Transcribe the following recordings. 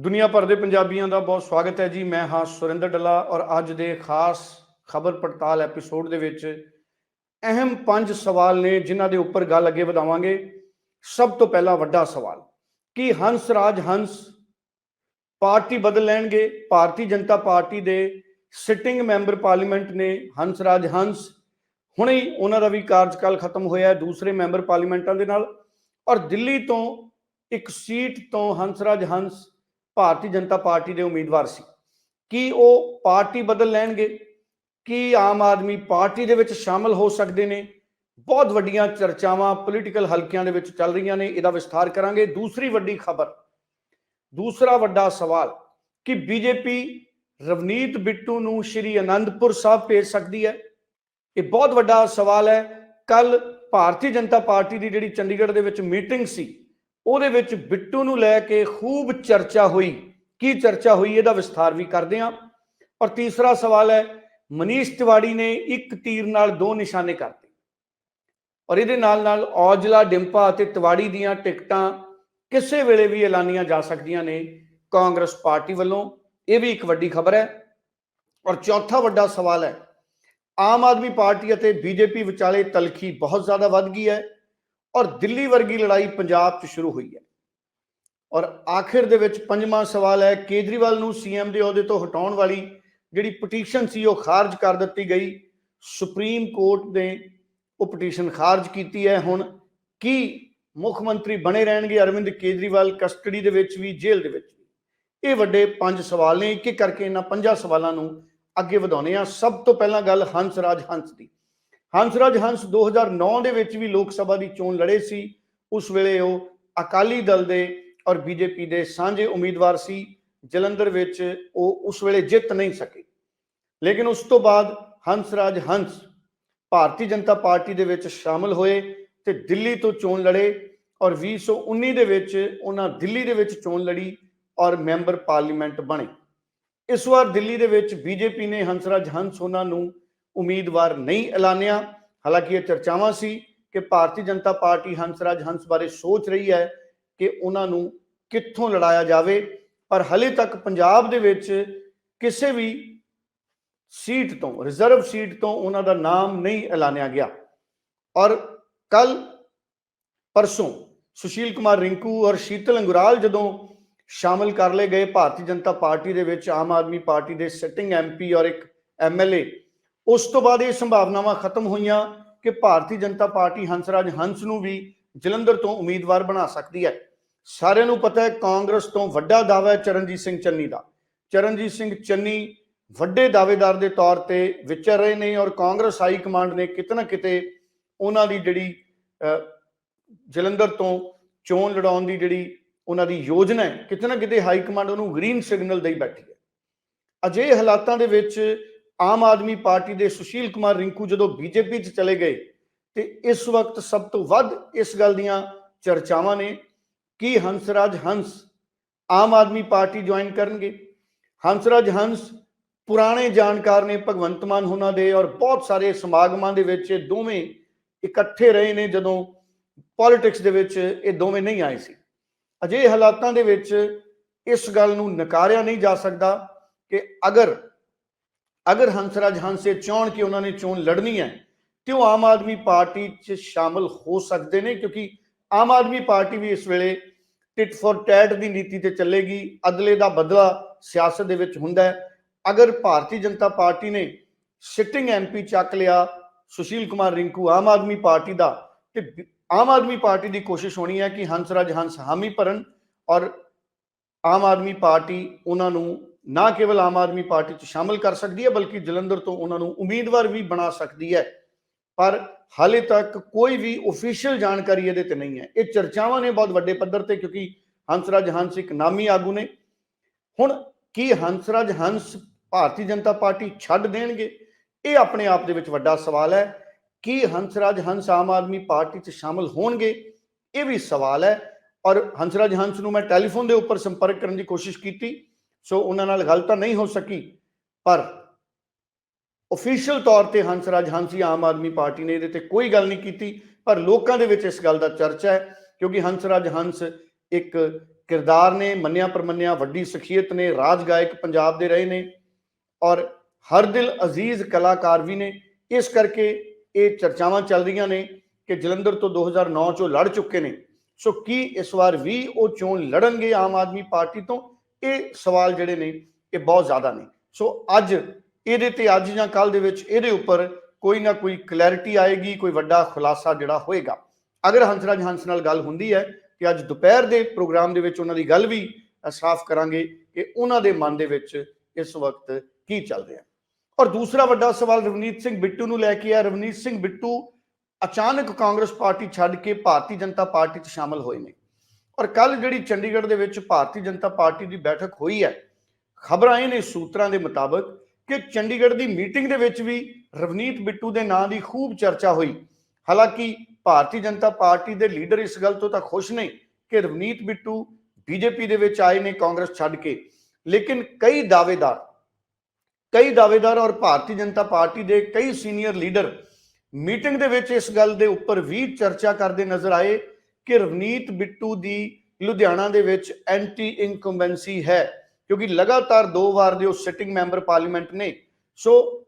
ਦੁਨੀਆ ਭਰ ਦੇ ਪੰਜਾਬੀਆਂ ਦਾ ਬਹੁਤ ਸਵਾਗਤ ਹੈ ਜੀ। ਮੈਂ ਹਾਂ ਸੁਰਿੰਦਰ ਡੱਲਾ ਔਰ ਅੱਜ ਦੇ ਖਾਸ ਖਬਰ ਪੜਤਾਲ ਐਪੀਸੋਡ ਦੇ ਵਿੱਚ ਅਹਿਮ ਪੰਜ ਸਵਾਲ ਨੇ ਜਿਨ੍ਹਾਂ ਦੇ ਉੱਪਰ ਗੱਲ ਅੱਗੇ ਵਧਾਵਾਂਗੇ। ਸਭ ਤੋਂ ਪਹਿਲਾ ਵੱਡਾ ਸਵਾਲ, ਕਿ ਹੰਸ ਰਾਜ ਹੰਸ ਪਾਰਟੀ ਬਦਲ ਲੈਣਗੇ? ਭਾਰਤੀ ਜਨਤਾ ਪਾਰਟੀ ਦੇ ਸਿਟਿੰਗ ਮੈਂਬਰ ਪਾਰਲੀਮੈਂਟ ਨੇ ਹੰਸ ਰਾਜ ਹੰਸ, ਹੁਣੇ ਹੀ ਉਹਨਾਂ ਦਾ ਵੀ ਕਾਰਜਕਾਲ ਖਤਮ ਹੋਇਆ ਦੂਸਰੇ ਮੈਂਬਰ ਪਾਰਲੀਮੈਂਟਾਂ ਦੇ ਨਾਲ। ਔਰ ਦਿੱਲੀ ਤੋਂ ਇੱਕ ਸੀਟ ਤੋਂ ਹੰਸਰਾਜ ਹੰਸ ਭਾਰਤੀ ਜਨਤਾ ਪਾਰਟੀ ਦੇ ਉਮੀਦਵਾਰ ਸੀ। ਕੀ ਉਹ ਪਾਰਟੀ ਬਦਲ ਲੈਣਗੇ? ਕੀ ਆਮ ਆਦਮੀ ਪਾਰਟੀ ਦੇ ਵਿੱਚ ਸ਼ਾਮਲ ਹੋ ਸਕਦੇ ਨੇ? ਬਹੁਤ ਵੱਡੀਆਂ ਚਰਚਾਵਾਂ ਪੋਲੀਟੀਕਲ ਹਲਕਿਆਂ ਦੇ ਵਿੱਚ ਚੱਲ ਰਹੀਆਂ ਨੇ, ਇਹਦਾ ਵਿਸਥਾਰ ਕਰਾਂਗੇ। ਦੂਸਰੀ ਵੱਡੀ ਖਬਰ, ਦੂਸਰਾ ਵੱਡਾ ਸਵਾਲ, ਕਿ ਬੀਜੇਪੀ ਰਵਨੀਤ ਬਿੱਟੂ ਨੂੰ ਸ਼੍ਰੀ ਅਨੰਦਪੁਰ ਸਾਹਿਬ ਭੇਜ ਸਕਦੀ ਹੈ? ਇਹ ਬਹੁਤ ਵੱਡਾ ਸਵਾਲ ਹੈ। ਕੱਲ ਭਾਰਤੀ ਜਨਤਾ ਪਾਰਟੀ ਦੀ ਜਿਹੜੀ ਚੰਡੀਗੜ੍ਹ ਦੇ ਵਿੱਚ ਮੀਟਿੰਗ ਸੀ ਉਹਦੇ ਵਿੱਚ ਬਿੱਟੂ ਨੂੰ ਲੈ ਕੇ ਖੂਬ ਚਰਚਾ ਹੋਈ। ਕੀ ਚਰਚਾ ਹੋਈ ਇਹਦਾ ਵਿਸਥਾਰ ਵੀ ਕਰਦੇ ਹਾਂ। ਔਰ ਤੀਸਰਾ ਸਵਾਲ ਹੈ, ਮਨੀਸ਼ ਤਿਵਾੜੀ ਨੇ ਇੱਕ ਤੀਰ ਨਾਲ ਦੋ ਨਿਸ਼ਾਨੇ ਕਰਤੇ ਔਰ ਇਹਦੇ ਨਾਲ ਨਾਲ ਔਜਲਾ, ਡਿੰਪਾ ਅਤੇ ਤਿਵਾੜੀ ਦੀਆਂ ਟਿਕਟਾਂ ਕਿਸੇ ਵੇਲੇ ਵੀ ਐਲਾਨੀਆਂ ਜਾ ਸਕਦੀਆਂ ਨੇ ਕਾਂਗਰਸ ਪਾਰਟੀ ਵੱਲੋਂ। ਇਹ ਵੀ ਇੱਕ ਵੱਡੀ ਖਬਰ ਹੈ। ਔਰ ਚੌਥਾ ਵੱਡਾ ਸਵਾਲ ਹੈ, ਆਮ ਆਦਮੀ ਪਾਰਟੀ ਅਤੇ ਬੀਜੇਪੀ ਵਿਚਾਲੇ ਤਲਖੀ ਬਹੁਤ ਜ਼ਿਆਦਾ ਵੱਧ ਗਈ ਹੈ। ਔਰ ਦਿੱਲੀ ਵਰਗੀ ਲੜਾਈ ਪੰਜਾਬ 'ਚ ਸ਼ੁਰੂ ਹੋਈ ਹੈ। ਔਰ ਆਖਿਰ ਦੇ ਵਿੱਚ ਪੰਜਵਾਂ ਸਵਾਲ ਹੈ, ਕੇਜਰੀਵਾਲ ਨੂੰ ਸੀਐਮ ਦੇ ਅਹੁਦੇ ਤੋਂ ਹਟਾਉਣ ਵਾਲੀ ਜਿਹੜੀ ਪਟੀਸ਼ਨ ਸੀ ਉਹ ਖਾਰਜ ਕਰ ਦਿੱਤੀ ਗਈ। ਸੁਪਰੀਮ ਕੋਰਟ ਨੇ ਉਹ ਪਟੀਸ਼ਨ ਖਾਰਜ ਕੀਤੀ ਹੈ। ਹੁਣ ਕੀ ਮੁੱਖ ਮੰਤਰੀ ਬਣੇ ਰਹਿਣਗੇ ਅਰਵਿੰਦ ਕੇਜਰੀਵਾਲ ਕਸਟਡੀ ਦੇ ਵਿੱਚ ਵੀ, ਜੇਲ੍ਹ ਦੇ ਵਿੱਚ ਵੀ? ਇਹ ਵੱਡੇ ਪੰਜ ਸਵਾਲ ਨੇ। ਇੱਕ ਇੱਕ ਕਰਕੇ ਇਹਨਾਂ ਪੰਜਾਂ ਸਵਾਲਾਂ ਨੂੰ ਅੱਗੇ ਵਧਾਉਣੇ ਆ ਸਭ ਤੋਂ ਪਹਿਲਾਂ ਗੱਲ ਹੰਸ ਰਾਜ ਹੰਸ ਦੀ। ਹੰਸਰਾਜ ਹੰਸ 2009 ਦੇ ਵਿੱਚ ਵੀ ਲੋਕ ਸਭਾ ਦੀ ਚੋਣ ਲੜੇ ਸੀ। ਉਸ ਵੇਲੇ ਉਹ ਅਕਾਲੀ ਦਲ ਦੇ ਔਰ ਬੀਜੇਪੀ ਦੇ ਸਾਂਝੇ ਉਮੀਦਵਾਰ ਸੀ। ਜਲੰਧਰ ਵਿੱਚ ਉਹ ਉਸ ਵੇਲੇ ਜਿੱਤ ਨਹੀਂ ਸਕੇ। ਲੇਕਿਨ ਉਸ ਤੋਂ ਬਾਅਦ ਹੰਸਰਾਜ ਹੰਸ ਭਾਰਤੀ ਜਨਤਾ ਪਾਰਟੀ ਦੇ ਵਿੱਚ ਸ਼ਾਮਲ ਹੋਏ ਤੇ ਦਿੱਲੀ ਤੋਂ ਚੋਣ ਲੜੇ ਔਰ 2019 ਦੇ ਵਿੱਚ ਉਹਨਾਂ ਦਿੱਲੀ ਦੇ ਵਿੱਚ ਚੋਣ ਲੜੀ ਔਰ ਮੈਂਬਰ ਪਾਰਲੀਮੈਂਟ ਬਣੇ। ਇਸ ਵਾਰ ਦਿੱਲੀ ਦੇ ਵਿੱਚ ਬੀਜੇਪੀ ਨੇ ਹੰਸਰਾਜ ਹੰਸ ਉਹਨਾਂ ਨੂੰ ਉਮੀਦਵਾਰ ਨਹੀਂ ਐਲਾਨਿਆ। ਹਾਲਾਂਕਿ ਇਹ ਚਰਚਾਵਾਂ ਸੀ ਕਿ ਭਾਰਤੀ ਜਨਤਾ ਪਾਰਟੀ ਹੰਸਰਾਜ ਹੰਸ ਬਾਰੇ ਸੋਚ ਰਹੀ ਹੈ ਕਿ ਉਹਨਾਂ ਨੂੰ ਕਿੱਥੋਂ ਲੜਾਇਆ ਜਾਵੇ। ਪਰ ਹਲੇ ਤੱਕ ਪੰਜਾਬ ਦੇ ਵਿੱਚ ਕਿਸੇ ਵੀ ਸੀਟ ਤੋਂ ਰਿਜ਼ਰਵ ਸੀਟ ਤੋਂ ਉਹਨਾਂ ਦਾ ਨਾਮ ਨਹੀਂ ਐਲਾਨਿਆ ਗਿਆ। ਔਰ ਕੱਲ ਪਰਸੋਂ ਸੁਸ਼ੀਲ ਕੁਮਾਰ ਰਿੰਕੂ ਔਰ ਸ਼ੀਤਲ ਅੰਗੁਰਾਲ ਜਦੋਂ ਸ਼ਾਮਲ ਕਰ ਲਏ ਗਏ, ਭਾਰਤੀ ਜਨਤਾ ਪਾਰਟੀ ਦੇ ਵਿੱਚ ਆਮ ਆਦਮੀ ਪਾਰਟੀ ਦੇ ਸਿਟਿੰਗ ਐਮਪੀ ਔਰ ਇੱਕ ਐਮਐਲਏ ਉਸ ਤੋਂ ਬਾਅਦ ਇਹ ਸੰਭਾਵਨਾਵਾਂ ਖਤਮ ਹੋਈਆਂ ਕਿ ਭਾਰਤੀ ਜਨਤਾ ਪਾਰਟੀ ਹੰਸਰਾਜ ਹੰਸ ਨੂੰ ਵੀ ਜਲੰਧਰ ਤੋਂ ਉਮੀਦਵਾਰ ਬਣਾ ਸਕਦੀ ਹੈ। ਸਾਰਿਆਂ ਨੂੰ ਪਤਾ ਹੈ ਕਾਂਗਰਸ ਤੋਂ ਵੱਡਾ ਦਾਅਵਾ ਹੈ ਚਰਨਜੀਤ ਸਿੰਘ ਚੰਨੀ ਦਾ। ਚਰਨਜੀਤ ਸਿੰਘ ਚੰਨੀ ਵੱਡੇ ਦਾਅਵੇਦਾਰ ਦੇ ਤੌਰ ਤੇ ਵਿਚਰ ਰਹੇ ਨੇ ਔਰ ਕਾਂਗਰਸ ਹਾਈ ਕਮਾਂਡ ਨੇ ਕਿਤਨਾ ਕਿਤੇ ਉਹਨਾਂ ਦੀ ਜਿਹੜੀ ਜਲੰਧਰ ਤੋਂ ਚੋਣ ਲੜਾਉਣ ਦੀ ਜਿਹੜੀ ਉਹਨਾਂ ਦੀ ਯੋਜਨਾ ਹੈ ਕਿਤਨਾ ਕਿਤੇ ਹਾਈ ਕਮਾਂਡ ਉਹਨੂੰ ਗ੍ਰੀਨ ਸਿਗਨਲ ਦੇਈ ਬੈਠੀ ਹੈ। ਅਜੇ ਹਾਲਾਤਾਂ ਦੇ ਵਿੱਚ ਆਮ ਆਦਮੀ ਪਾਰਟੀ ਦੇ ਸੁਸ਼ੀਲ ਕੁਮਾਰ ਰਿੰਕੂ ਜਦੋਂ ਬੀਜੇਪੀ 'ਚ ਚਲੇ ਗਏ ਤੇ ਇਸ ਵਕਤ ਸਭ ਤੋਂ ਵੱਧ ਇਸ ਗੱਲ ਦੀਆਂ ਚਰਚਾਵਾਂ ਨੇ ਕਿ ਹੰਸਰਾਜ ਹੰਸ ਆਮ ਆਦਮੀ ਪਾਰਟੀ ਜੁਆਇਨ ਕਰਨਗੇ। ਹੰਸਰਾਜ ਹੰਸ ਪੁਰਾਣੇ ਜਾਣਕਾਰ ਨੇ, ਭਗਵੰਤ ਮਾਨ ਉਹਨਾਂ ਦੇ ਔਰ ਬਹੁਤ ਸਾਰੇ ਸਮਾਗਮਾਂ ਦੇ ਵਿੱਚ ਇਹ ਦੋਵੇਂ ਇਕੱਠੇ ਰਹੇ ਨੇ ਜਦੋਂ ਪੋਲਿਟਿਕਸ ਦੇ ਵਿੱਚ ਇਹ ਦੋਵੇਂ ਨਹੀਂ ਆਏ ਸੀ। ਅਜੇ ਹਾਲਾਤਾਂ ਦੇ ਵਿੱਚ ਇਸ ਗੱਲ ਨੂੰ ਨਕਾਰਿਆ ਨਹੀਂ ਜਾ ਸਕਦਾ ਕਿ ਅਗਰ ਅਗਰ ਹੰਸਰਾਜ ਹੰਸੇ ਚਾਹਣ ਕਿ ਉਹਨਾਂ ਨੇ ਚੋਣ ਲੜਨੀ ਹੈ ਤੇ ਉਹ ਆਮ ਆਦਮੀ ਪਾਰਟੀ 'ਚ ਸ਼ਾਮਲ ਹੋ ਸਕਦੇ ਨੇ? ਕਿਉਂਕਿ ਆਮ ਆਦਮੀ ਪਾਰਟੀ ਵੀ ਇਸ ਵੇਲੇ ਟਿਟ ਫॉर ਟੈਟ ਦੀ ਨੀਤੀ ਤੇ ਚੱਲੇਗੀ, ਅਦਲੇ ਦਾ ਬਦਲਾ ਸਿਆਸਤ ਦੇ ਵਿੱਚ ਹੁੰਦਾ ਹੈ। ਅਗਰ ਭਾਰਤੀ ਜਨਤਾ ਪਾਰਟੀ ਨੇ ਸਿਟਿੰਗ ਐਮਪੀ ਚੱਕ ਲਿਆ, ਸੁਸ਼ੀਲ ਕੁਮਾਰ ਰਿੰਕੂ ਆਮ ਆਦਮੀ ਪਾਰਟੀ ਦਾ, ਤੇ ਆਮ ਆਦਮੀ ਪਾਰਟੀ ਦੀ ਕੋਸ਼ਿਸ਼ ਹੋਣੀ ਹੈ ਕਿ ਹੰਸਰਾਜ ਹੰਸ ਹਾਮੀ ਭਰਨ ਔਰ ਆਮ ਆਦਮੀ ਪਾਰਟੀ ਉਹਨਾਂ ਨੂੰ ਨਾ ਕੇਵਲ ਆਮ ਆਦਮੀ ਪਾਰਟੀ 'ਚ ਸ਼ਾਮਲ ਕਰ ਸਕਦੀ ਹੈ, ਬਲਕਿ ਜਲੰਧਰ ਤੋਂ ਉਹਨਾਂ ਨੂੰ ਉਮੀਦਵਾਰ ਵੀ ਬਣਾ ਸਕਦੀ ਹੈ। ਪਰ ਹਾਲੇ ਤੱਕ ਕੋਈ ਵੀ ਅਫੀਸ਼ੀਅਲ ਜਾਣਕਾਰੀ ਇਹਦੇ ਤੇ ਨਹੀਂ ਹੈ। ਇਹ ਚਰਚਾਵਾਂ ਨੇ ਬਹੁਤ ਵੱਡੇ ਪੱਧਰ ਤੇ, ਕਿਉਂਕਿ ਹੰਸਰਾਜ ਹੰਸ ਇੱਕ ਨਾਮੀ ਆਗੂ ਨੇ। ਹੁਣ ਕੀ ਹੰਸਰਾਜ ਹੰਸ ਭਾਰਤੀ ਜਨਤਾ ਪਾਰਟੀ ਛੱਡ ਦੇਣਗੇ? ਇਹ ਆਪਣੇ ਆਪ ਦੇ ਵਿੱਚ ਵੱਡਾ ਸਵਾਲ ਹੈ। ਕੀ ਹੰਸਰਾਜ ਹੰਸ ਆਮ ਆਦਮੀ ਪਾਰਟੀ 'ਚ ਸ਼ਾਮਲ ਹੋਣਗੇ? ਇਹ ਵੀ ਸਵਾਲ ਹੈ। ਔਰ ਹੰਸਰਾਜ ਹੰਸ ਨੂੰ ਮੈਂ ਟੈਲੀਫੋਨ ਦੇ ਉੱਪਰ ਸੰਪਰਕ ਕਰਨ ਦੀ ਕੋਸ਼ਿਸ਼ ਕੀਤੀ। ਸੋ ਉਹਨਾਂ ਨਾਲ ਗੱਲ ਤਾਂ ਨਹੀਂ ਹੋ ਸਕੀ, ਪਰ ਅਫੀਸ਼ੀਅਲ ਤੌਰ ਤੇ ਹੰਸਰਾਜ ਹੰਸੀ ਆਮ ਆਦਮੀ ਪਾਰਟੀ ਨੇ ਇਹਦੇ ਤੇ ਕੋਈ ਗੱਲ ਨਹੀਂ ਕੀਤੀ, ਪਰ ਲੋਕਾਂ ਦੇ ਵਿੱਚ ਇਸ ਗੱਲ ਦਾ ਚਰਚਾ ਹੈ, ਕਿਉਂਕਿ ਹੰਸਰਾਜ ਹੰਸ ਇੱਕ ਕਿਰਦਾਰ ਨੇ, ਮੰਨਿਆ ਪਰਮੰਨਿਆ, ਵੱਡੀ ਸ਼ਖਸੀਅਤ ਨੇ, ਰਾਜ ਗਾਇਕ ਪੰਜਾਬ ਦੇ ਰਹੇ ਨੇ ਔਰ ਹਰ ਦਿਲ ਅਜ਼ੀਜ਼ ਕਲਾਕਾਰ ਵੀ ਨੇ। ਇਸ ਕਰਕੇ ਇਹ ਚਰਚਾਵਾਂ ਚੱਲ ਰਹੀਆਂ ਨੇ ਕਿ ਜਲੰਧਰ ਤੋਂ 2009 ਚੋਂ ਲੜ ਚੁੱਕੇ ਨੇ। ਸੋ ਕੀ ਇਸ ਵਾਰ ਵੀ ਉਹ ਚੋਣ ਲੜਨਗੇ ਆਮ ਆਦਮੀ ਪਾਰਟੀ ਤੋਂ? ਇਹ ਸਵਾਲ ਜਿਹੜੇ ਨੇ, ਇਹ ਬਹੁਤ ਜ਼ਿਆਦਾ ਨੇ। ਸੋ ਅੱਜ ਇਹਦੇ ਤੇ, ਅੱਜ ਜਾਂ ਕੱਲ ਦੇ ਵਿੱਚ ਇਹਦੇ ਉੱਪਰ ਕੋਈ ਨਾ ਕੋਈ ਕਲੈਰਿਟੀ ਆਏਗੀ, ਕੋਈ ਵੱਡਾ ਖੁਲਾਸਾ ਜਿਹੜਾ ਹੋਏਗਾ। ਅਗਰ ਹੰਸਰਾਜ ਹੰਸ ਨਾਲ ਗੱਲ ਹੁੰਦੀ ਹੈ ਕਿ ਅੱਜ ਦੁਪਹਿਰ ਦੇ ਪ੍ਰੋਗਰਾਮ ਦੇ ਵਿੱਚ ਉਹਨਾਂ ਦੀ ਗੱਲ ਵੀ ਸਾਫ਼ ਕਰਾਂਗੇ ਕਿ ਉਹਨਾਂ ਦੇ ਮਨ ਦੇ ਵਿੱਚ ਇਸ ਵਕਤ ਕੀ ਚੱਲ ਰਿਹਾ। ਔਰ ਦੂਸਰਾ ਵੱਡਾ ਸਵਾਲ ਰਵਨੀਤ ਸਿੰਘ ਬਿੱਟੂ ਨੂੰ ਲੈ ਕੇ ਆ ਰਵਨੀਤ ਸਿੰਘ ਬਿੱਟੂ ਅਚਾਨਕ ਕਾਂਗਰਸ ਪਾਰਟੀ ਛੱਡ ਕੇ ਭਾਰਤੀ ਜਨਤਾ ਪਾਰਟੀ 'ਚ ਸ਼ਾਮਲ ਹੋਏ ਨੇ। ਔਰ ਕੱਲ ਜਿਹੜੀ ਚੰਡੀਗੜ੍ਹ ਦੇ ਵਿੱਚ ਭਾਰਤੀ ਜਨਤਾ ਪਾਰਟੀ ਦੀ ਬੈਠਕ ਹੋਈ ਹੈ, ਖਬਰਾਂ ਇਹ ਨੇ ਸੂਤਰਾਂ ਦੇ ਮੁਤਾਬਕ ਕਿ ਚੰਡੀਗੜ੍ਹ ਦੀ ਮੀਟਿੰਗ ਦੇ ਵਿੱਚ ਵੀ ਰਵਨੀਤ ਬਿੱਟੂ ਦੇ ਨਾਂ ਦੀ ਖੂਬ ਚਰਚਾ ਹੋਈ। ਹਾਲਾਂਕਿ ਭਾਰਤੀ ਜਨਤਾ ਪਾਰਟੀ ਦੇ ਲੀਡਰ ਇਸ ਗੱਲ ਤੋਂ ਤਾਂ ਖੁਸ਼ ਨੇ ਕਿ ਰਵਨੀਤ ਬਿੱਟੂ ਬੀਜੇਪੀ ਦੇ ਵਿੱਚ ਆਏ ਨੇ ਕਾਂਗਰਸ ਛੱਡ ਕੇ। ਲੇਕਿਨ ਕਈ ਦਾਅਵੇਦਾਰ ਕਈ ਦਾਅਵੇਦਾਰ ਔਰ ਭਾਰਤੀ ਜਨਤਾ ਪਾਰਟੀ ਦੇ ਕਈ ਸੀਨੀਅਰ ਲੀਡਰ ਮੀਟਿੰਗ ਦੇ ਵਿੱਚ ਇਸ ਗੱਲ ਦੇ ਉੱਪਰ ਵੀ ਚਰਚਾ ਕਰਦੇ ਨਜ਼ਰ ਆਏ ਕਿ ਰਵਨੀਤ ਬਿੱਟੂ ਦੀ ਲੁਧਿਆਣਾ ਦੇ ਵਿੱਚ ਐਂਟੀ ਇਨਕੰਬੈਂਸੀ ਹੈ, ਕਿਉਂਕਿ ਲਗਾਤਾਰ ਦੋ ਵਾਰ ਦੇ ਉਹ ਸਿਟਿੰਗ ਮੈਂਬਰ ਪਾਰਲੀਮੈਂਟ ਨੇ। ਸੋ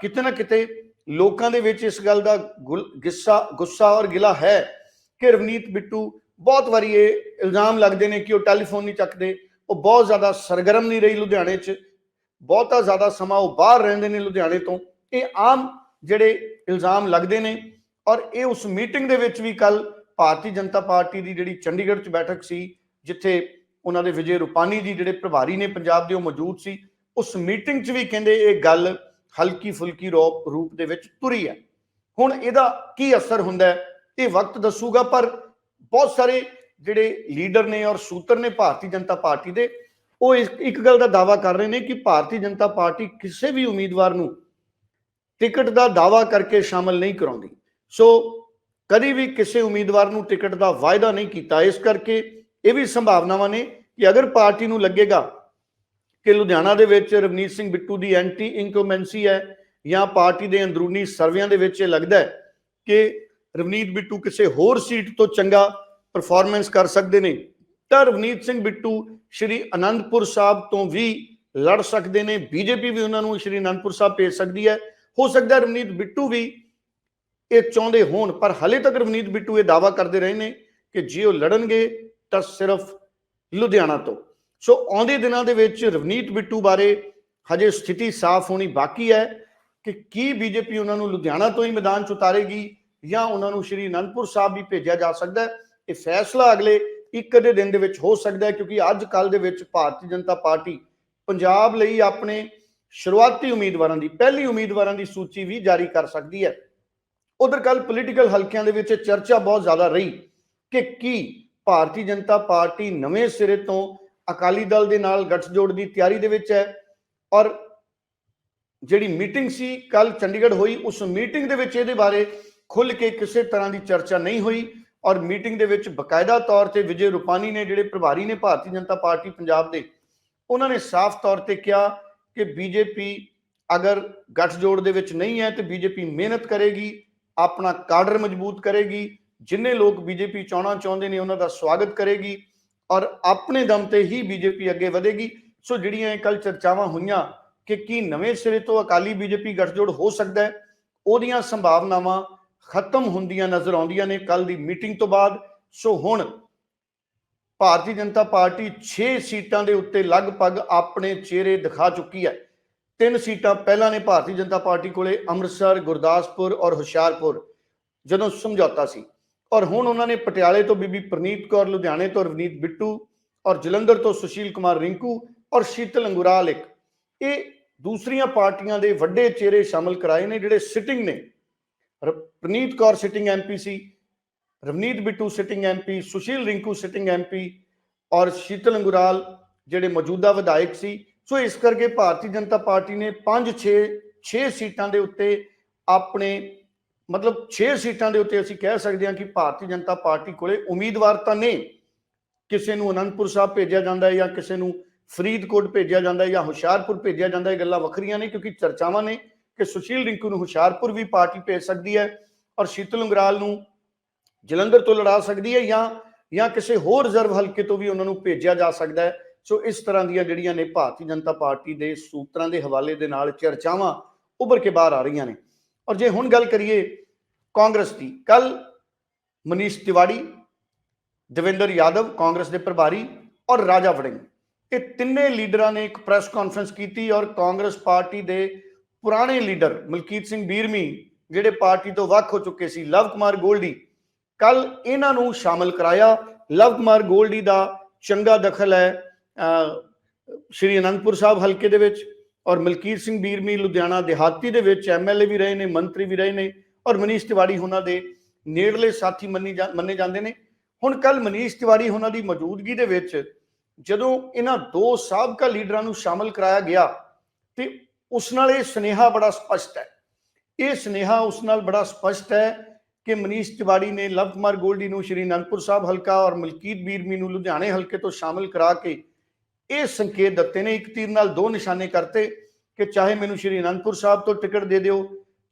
ਕਿਤੇ ਨਾ ਕਿਤੇ ਲੋਕਾਂ ਦੇ ਵਿੱਚ ਇਸ ਗੱਲ ਦਾ ਗੁਲ- ਗਿੱਸਾ, ਗੁੱਸਾ ਔਰ ਗਿਲਾ ਹੈ ਕਿ ਰਵਨੀਤ ਬਿੱਟੂ ਬਹੁਤ ਵਾਰੀ ਇਹ ਇਲਜ਼ਾਮ ਲੱਗਦੇ ਨੇ ਕਿ ਉਹ ਟੈਲੀਫੋਨ ਨਹੀਂ ਚੱਕਦੇ, ਉਹ ਬਹੁਤ ਜ਼ਿਆਦਾ ਸਰਗਰਮ ਨਹੀਂ ਰਹੀ ਲੁਧਿਆਣੇ 'ਚ, ਬਹੁਤਾ ਜ਼ਿਆਦਾ ਸਮਾਂ ਉਹ ਬਾਹਰ ਰਹਿੰਦੇ ਨੇ ਲੁਧਿਆਣੇ ਤੋਂ। ਇਹ ਆਮ ਜਿਹੜੇ ਇਲਜ਼ਾਮ ਲੱਗਦੇ ਨੇ ਔਰ ਇਹ ਉਸ ਮੀਟਿੰਗ ਦੇ ਵਿੱਚ ਵੀ ਕੱਲ ਭਾਰਤੀ ਜਨਤਾ ਪਾਰਟੀ ਦੀ ਜਿਹੜੀ ਚੰਡੀਗੜ੍ਹ 'ਚ ਬੈਠਕ ਸੀ, ਜਿੱਥੇ ਉਹਨਾਂ ਦੇ ਵਿਜੇ ਰੂਪਾਨੀ ਜੀ ਜਿਹੜੇ ਪ੍ਰਭਾਰੀ ਨੇ ਪੰਜਾਬ ਦੇ ਉਹ ਮੌਜੂਦ ਸੀ, ਉਸ ਮੀਟਿੰਗ 'ਚ ਵੀ ਕਹਿੰਦੇ ਇਹ ਗੱਲ ਹਲਕੀ ਫੁਲਕੀ ਰੂਪ ਰੂਪ ਦੇ ਵਿੱਚ ਤੁਰੀ ਹੈ। ਹੁਣ ਇਹਦਾ ਕੀ ਅਸਰ ਹੁੰਦਾ ਇਹ ਵਕਤ ਦੱਸੂਗਾ, ਪਰ ਬਹੁਤ ਸਾਰੇ ਜਿਹੜੇ ਲੀਡਰ ਨੇ ਔਰ ਸੂਤਰ ਨੇ ਭਾਰਤੀ ਜਨਤਾ ਪਾਰਟੀ ਦੇ, ਉਹ ਇੱਕ ਗੱਲ ਦਾ ਦਾਵਾ ਕਰ ਰਹੇ ਨੇ ਕਿ ਭਾਰਤੀ ਜਨਤਾ ਪਾਰਟੀ ਕਿਸੇ ਵੀ ਉਮੀਦਵਾਰ ਨੂੰ ਟਿਕਟ ਦਾ ਦਾਵਾ ਕਰਕੇ ਸ਼ਾਮਲ ਨਹੀਂ ਕਰਾਉਂਦੀ। ਸੋ ਕਦੀ ਵੀ ਕਿਸੇ ਉਮੀਦਵਾਰ ਨੂੰ ਟਿਕਟ ਦਾ ਵਾਅਦਾ ਨਹੀਂ ਕੀਤਾ। ਇਸ ਕਰਕੇ ਇਹ ਵੀ ਸੰਭਾਵਨਾਵਾਂ ਨੇ ਕਿ ਅਗਰ ਪਾਰਟੀ ਨੂੰ ਲੱਗੇਗਾ ਕਿ ਲੁਧਿਆਣਾ ਦੇ ਵਿੱਚ ਰਵਨੀਤ ਸਿੰਘ ਬਿੱਟੂ ਦੀ ਐਂਟੀ ਇਨਕੰਬੈਂਸੀ ਹੈ ਜਾਂ ਪਾਰਟੀ ਦੇ ਅੰਦਰੂਨੀ ਸਰਵਿਆਂ ਦੇ ਵਿੱਚ ਇਹ ਲੱਗਦਾ ਹੈ ਕਿ ਰਵਨੀਤ ਬਿੱਟੂ ਕਿਸੇ ਹੋਰ ਸੀਟ ਤੋਂ ਚੰਗਾ ਪਰਫਾਰਮੈਂਸ ਕਰ ਸਕਦੇ ਨੇ, ਤਾਂ ਰਵਨੀਤ ਸਿੰਘ ਬਿੱਟੂ ਸ਼੍ਰੀ ਅਨੰਦਪੁਰ ਸਾਹਿਬ ਤੋਂ ਵੀ ਲੜ ਸਕਦੇ ਨੇ। ਬੀਜੇਪੀ ਵੀ ਉਹਨਾਂ ਨੂੰ ਸ਼੍ਰੀ ਅਨੰਦਪੁਰ ਸਾਹਿਬ ਭੇਜ ਸਕਦੀ ਹੈ। ਹੋ ਸਕਦਾ ਰਵਨੀਤ ਬਿੱਟੂ ਵੀ ਇਹ ਚਾਹੁੰਦੇ ਹੋਣ, ਪਰ ਹਲੇ ਤੱਕ ਰਵਨੀਤ ਬਿੱਟੂ ਇਹ ਦਾਵਾ ਕਰਦੇ ਰਹੇ ਨੇ ਕਿ ਜੇ ਉਹ ਲੜਨਗੇ ਤਾਂ ਸਿਰਫ ਲੁਧਿਆਣਾ ਤੋਂ। ਸੋ ਆਉਂਦੇ ਦਿਨਾਂ ਦੇ ਵਿੱਚ ਰਵਨੀਤ ਬਿੱਟੂ ਬਾਰੇ ਹਜੇ ਸਥਿਤੀ ਸਾਫ਼ ਹੋਣੀ ਬਾਕੀ ਹੈ ਕਿ ਕੀ ਬੀਜੇਪੀ ਉਹਨਾਂ ਨੂੰ ਲੁਧਿਆਣਾ ਤੋਂ ਹੀ ਮੈਦਾਨ ਚ ਉਤਾਰੇਗੀ ਜਾਂ ਉਹਨਾਂ ਨੂੰ ਸ਼੍ਰੀ ਅਨੰਦਪੁਰ ਸਾਹਿਬ ਵੀ ਭੇਜਿਆ ਜਾ ਸਕਦਾ ਹੈ। ਇਹ ਫੈਸਲਾ ਅਗਲੇ ਇੱਕ ਦੇ ਦਿਨ ਦੇ ਵਿੱਚ ਹੋ ਸਕਦਾ ਹੈ ਕਿਉਂਕਿ ਅੱਜ ਕੱਲ ਦੇ ਵਿੱਚ ਭਾਰਤੀ ਜਨਤਾ ਪਾਰਟੀ ਪੰਜਾਬ ਲਈ ਆਪਣੇ ਸ਼ੁਰੂਆਤੀ ਉਮੀਦਵਾਰਾਂ ਦੀ, ਪਹਿਲੀ ਉਮੀਦਵਾਰਾਂ ਦੀ ਸੂਚੀ ਵੀ ਜਾਰੀ ਕਰ ਸਕਦੀ ਹੈ। ਉਧਰ ਕੱਲ ਪੋਲੀਟੀਕਲ ਹਲਕਿਆਂ ਦੇ ਵਿੱਚ ਚਰਚਾ ਬਹੁਤ ਜ਼ਿਆਦਾ ਰਹੀ ਕਿ ਕੀ ਭਾਰਤੀ ਜਨਤਾ ਪਾਰਟੀ ਨਵੇਂ ਸਿਰੇ ਤੋਂ ਅਕਾਲੀ ਦਲ ਦੇ ਨਾਲ ਗੱਠਜੋੜ ਦੀ ਤਿਆਰੀ ਦੇ ਵਿੱਚ ਹੈ ਔਰ ਜਿਹੜੀ ਮੀਟਿੰਗ ਸੀ ਕੱਲ ਚੰਡੀਗੜ੍ਹ ਹੋਈ, ਉਸ ਮੀਟਿੰਗ ਦੇ ਵਿੱਚ ਇਹਦੇ ਬਾਰੇ ਖੁੱਲ ਕੇ ਕਿਸੇ ਤਰ੍ਹਾਂ ਦੀ ਚਰਚਾ ਨਹੀਂ ਹੋਈ ਔਰ ਮੀਟਿੰਗ ਦੇ ਵਿੱਚ ਬਕਾਇਦਾ ਤੌਰ ਤੇ ਵਿਜੇ ਰੂਪਾਨੀ ਨੇ ਜਿਹੜੇ ਪ੍ਰਭਾਰੀ ਨੇ ਭਾਰਤੀ ਜਨਤਾ ਪਾਰਟੀ ਪੰਜਾਬ ਦੇ, ਉਹਨਾਂ ਨੇ ਸਾਫ਼ ਤੌਰ ਤੇ ਕਿਹਾ ਕਿ ਬੀਜੇਪੀ ਅਗਰ ਗੱਠਜੋੜ ਦੇ ਵਿੱਚ ਨਹੀਂ ਹੈ ਤੇ ਬੀਜੇਪੀ ਮਿਹਨਤ ਕਰੇਗੀ ਆਪਣਾ ਕਾਡਰ ਮਜ਼ਬੂਤ ਕਰੇਗੀ, ਜਿੰਨੇ ਲੋਕ ਬੀਜੇਪੀ ਚਾਉਣਾ ਚਾਹੁੰਦੇ ਨੇ ਉਹਨਾਂ ਦਾ ਸਵਾਗਤ ਕਰੇਗੀ ਔਰ ਆਪਣੇ ਦਮ ਤੇ ਹੀ ਬੀਜੇਪੀ ਅੱਗੇ ਵਧੇਗੀ। ਸੋ ਜਿਹੜੀਆਂ ਇਹ ਕੱਲ ਚਰਚਾਵਾਂ ਹੋਈਆਂ ਕਿ ਕੀ ਨਵੇਂ ਸਿਰੇ ਤੋਂ ਅਕਾਲੀ ਬੀਜੇਪੀ ਗੱਠਜੋੜ ਹੋ ਸਕਦਾ ਹੈ, ਉਹਦੀਆਂ ਸੰਭਾਵਨਾਵਾਂ ਖਤਮ ਹੁੰਦੀਆਂ ਨਜ਼ਰ ਆਉਂਦੀਆਂ ਨੇ ਕੱਲ ਦੀ ਮੀਟਿੰਗ ਤੋਂ ਬਾਅਦ। ਸੋ ਹੁਣ ਭਾਰਤੀ ਜਨਤਾ ਪਾਰਟੀ 6 ਸੀਟਾਂ ਦੇ ਉੱਤੇ ਲਗਭਗ ਆਪਣੇ ਚਿਹਰੇ ਦਿਖਾ ਚੁੱਕੀ ਹੈ। ਤਿੰਨ ਸੀਟਾਂ ਪਹਿਲਾਂ ਨੇ ਭਾਰਤੀ ਜਨਤਾ ਪਾਰਟੀ ਕੋਲੇ, ਅੰਮ੍ਰਿਤਸਰ, ਗੁਰਦਾਸਪੁਰ ਔਰ ਹੁਸ਼ਿਆਰਪੁਰ, ਜਦੋਂ ਸਮਝੌਤਾ ਸੀ। ਔਰ ਹੁਣ ਉਹਨਾਂ ਨੇ ਪਟਿਆਲੇ ਤੋਂ ਬੀਬੀ ਪ੍ਰਨੀਤ ਕੌਰ, ਲੁਧਿਆਣੇ ਤੋਂ ਰਵਨੀਤ ਬਿੱਟੂ ਔਰ ਜਲੰਧਰ ਤੋਂ ਸੁਸ਼ੀਲ ਕੁਮਾਰ ਰਿੰਕੂ ਔਰ ਸ਼ੀਤਲ ਅੰਗੁਰਾਲ ਇੱਕ। ਇਹ ਦੂਸਰੀਆਂ ਪਾਰਟੀਆਂ ਦੇ ਵੱਡੇ ਚਿਹਰੇ ਸ਼ਾਮਲ ਕਰਾਏ ਨੇ, ਜਿਹੜੇ ਸਿਟਿੰਗ ਨੇ। ਰ- ਪ੍ਰਨੀਤ ਕੌਰ ਸਿਟਿੰਗ ਐਮਪੀ ਸੀ, Ravneet Bittu sitting MP Sushil Rinku sitting MP ਔਰ ਸ਼ੀਤਲ ਅੰਗੁਰਾਲ, ਜਿਹੜੇ ਮੌਜੂਦਾ ਵਿਧਾਇਕ ਸੀ ਸੋ ਇਸ ਕਰਕੇ ਭਾਰਤੀ ਜਨਤਾ ਪਾਰਟੀ ਨੇ 5 6 6 ਸੀਟਾਂ ਦੇ ਉੱਤੇ ਆਪਣੇ, ਮਤਲਬ 6 ਸੀਟਾਂ ਦੇ ਉੱਤੇ ਅਸੀਂ ਕਹਿ ਸਕਦੇ ਹਾਂ ਕਿ ਭਾਰਤੀ ਜਨਤਾ ਪਾਰਟੀ ਕੋਲੇ ਉਮੀਦਵਾਰ ਤਾਂ ਨੇ। ਕਿਸੇ ਨੂੰ ਅਨੰਦਪੁਰ ਸਾਹਿਬ ਭੇਜਿਆ ਜਾਂਦਾ ਹੈ ਜਾਂ ਕਿਸੇ ਨੂੰ ਫਰੀਦਕੋਟ ਭੇਜਿਆ ਜਾਂਦਾ ਹੈ ਜਾਂ ਹੁਸ਼ਿਆਰਪੁਰ ਭੇਜਿਆ ਜਾਂਦਾ ਹੈ। ਇਹ ਗੱਲਾਂ ਵੱਖਰੀਆਂ ਨੇ ਕਿਉਂਕਿ ਚਰਚਾਵਾਂ ਨੇ ਕਿ ਸੁਸ਼ੀਲ ਰਿੰਕੂ ਨੂੰ ਹੁਸ਼ਿਆਰਪੁਰ ਵੀ ਪਾਰਟੀ ਭੇਜ ਸਕਦੀ ਹੈ ਔਰ ਸ਼ੀਤਲ ਅੰਗਰਾਲ ਨੂੰ ਜਲੰਧਰ ਤੋਂ ਲੜਾ ਸਕਦੀ ਹੈ ਜਾਂ ਜਾਂ ਕਿਸੇ ਹੋਰ ਰਿਜ਼ਰਵ ਹਲਕੇ ਤੋਂ ਵੀ ਉਹਨਾਂ ਨੂੰ ਭੇਜਿਆ ਜਾ ਸਕਦਾ ਹੈ। ਸੋ ਇਸ ਤਰ੍ਹਾਂ ਦੀਆਂ ਜਿਹੜੀਆਂ ਨੇ ਭਾਰਤੀ ਜਨਤਾ ਪਾਰਟੀ ਦੇ ਸੂਤਰਾਂ ਦੇ ਹਵਾਲੇ ਦੇ ਨਾਲ ਚਰਚਾਵਾਂ ਉੱਭਰ ਕੇ ਬਾਹਰ ਆ ਰਹੀਆਂ ਨੇ। ਔਰ ਜੇ ਹੁਣ ਗੱਲ ਕਰੀਏ ਕਾਂਗਰਸ ਦੀ ਕੱਲ ਮਨੀਸ਼ ਤਿਵਾੜੀ, ਦਵਿੰਦਰ ਯਾਦਵ ਕਾਂਗਰਸ ਦੇ ਪ੍ਰਭਾਰੀ ਔਰ ਰਾਜਾ ਵੜਿੰਗ, ਇਹ ਤਿੰਨੇ ਲੀਡਰਾਂ ਨੇ ਇੱਕ ਪ੍ਰੈਸ ਕਾਨਫਰੰਸ ਕੀਤੀ ਔਰ ਕਾਂਗਰਸ ਪਾਰਟੀ ਦੇ ਪੁਰਾਣੇ ਲੀਡਰ ਮਲਕੀਤ ਸਿੰਘ ਬੀਰਮੀ, ਜਿਹੜੇ ਪਾਰਟੀ ਤੋਂ ਵੱਖ ਹੋ ਚੁੱਕੇ ਸੀ, ਲਵ ਕੁਮਾਰ ਗੋਲਡੀ ਕੱਲ ਇਹਨਾਂ ਨੂੰ ਸ਼ਾਮਲ ਕਰਾਇਆ। ਲਵ ਕੁਮਾਰ ਗੋਲਡੀ ਦਾ ਚੰਗਾ ਦਖਲ ਹੈ। ਸ਼੍ਰੀ ਅਨੰਦਪੁਰ ਸਾਹਿਬ ਹਲਕੇ ਦੇ ਵਿੱਚ ਔਰ ਮਲਕੀਤ ਸਿੰਘ ਬੀਰਮੀ ਲੁਧਿਆਣਾ ਦਿਹਾਤੀ ਦੇ ਵਿੱਚ ਐਮਐਲਏ ਵੀ ਰਹੇ ਨੇ, ਮੰਤਰੀ ਵੀ ਰਹੇ ਨੇ ਔਰ ਮਨੀਸ਼ ਤਿਵਾੜੀ ਉਹਨਾਂ ਦੇ ਨੇੜਲੇ ਸਾਥੀ ਮੰਨੀ ਜਾ- ਮੰਨੇ ਜਾਂਦੇ ਨੇ। ਹੁਣ ਕੱਲ ਮਨੀਸ਼ ਤਿਵਾੜੀ ਉਹਨਾਂ ਦੀ ਮੌਜੂਦਗੀ ਦੇ ਵਿੱਚ ਜਦੋਂ ਇਹਨਾਂ ਦੋ ਸਾਬਕਾ ਲੀਡਰਾਂ ਨੂੰ ਸ਼ਾਮਲ ਕਰਾਇਆ ਗਿਆ ਤੇ ਉਸ ਨਾਲ ਇਹ ਸੁਨੇਹਾ ਬੜਾ ਸਪਸ਼ਟ ਹੈ। ਇਹ ਸੁਨੇਹਾ ਉਸ ਨਾਲ ਬੜਾ ਸਪਸ਼ਟ ਹੈ ਕਿ ਮਨੀਸ਼ ਤਿਵਾੜੀ ਨੇ ਲਵ ਕੁਮਾਰ ਗੋਲਡੀ ਨੂੰ ਸ਼੍ਰੀ ਅਨੰਦਪੁਰ ਸਾਹਿਬ ਹਲਕਾ ਔਰ ਮਲਕੀਤ ਬੀਰਮੀ ਨੂੰ ਲੁਧਿਆਣੇ ਹਲਕੇ ਤੋਂ ਸ਼ਾਮਲ ਕਰਾ ਕੇ ਇਹ ਸੰਕੇਤ ਦਿੱਤੇ ਨੇ। ਇੱਕ ਤੀਰ ਨਾਲ ਦੋ ਨਿਸ਼ਾਨੇ ਕਰਤੇ ਕਿ ਚਾਹੇ ਮੈਨੂੰ ਸ਼੍ਰੀ ਅਨੰਦਪੁਰ ਸਾਹਿਬ ਤੋਂ ਟਿਕਟ ਦੇ ਦਿਓ,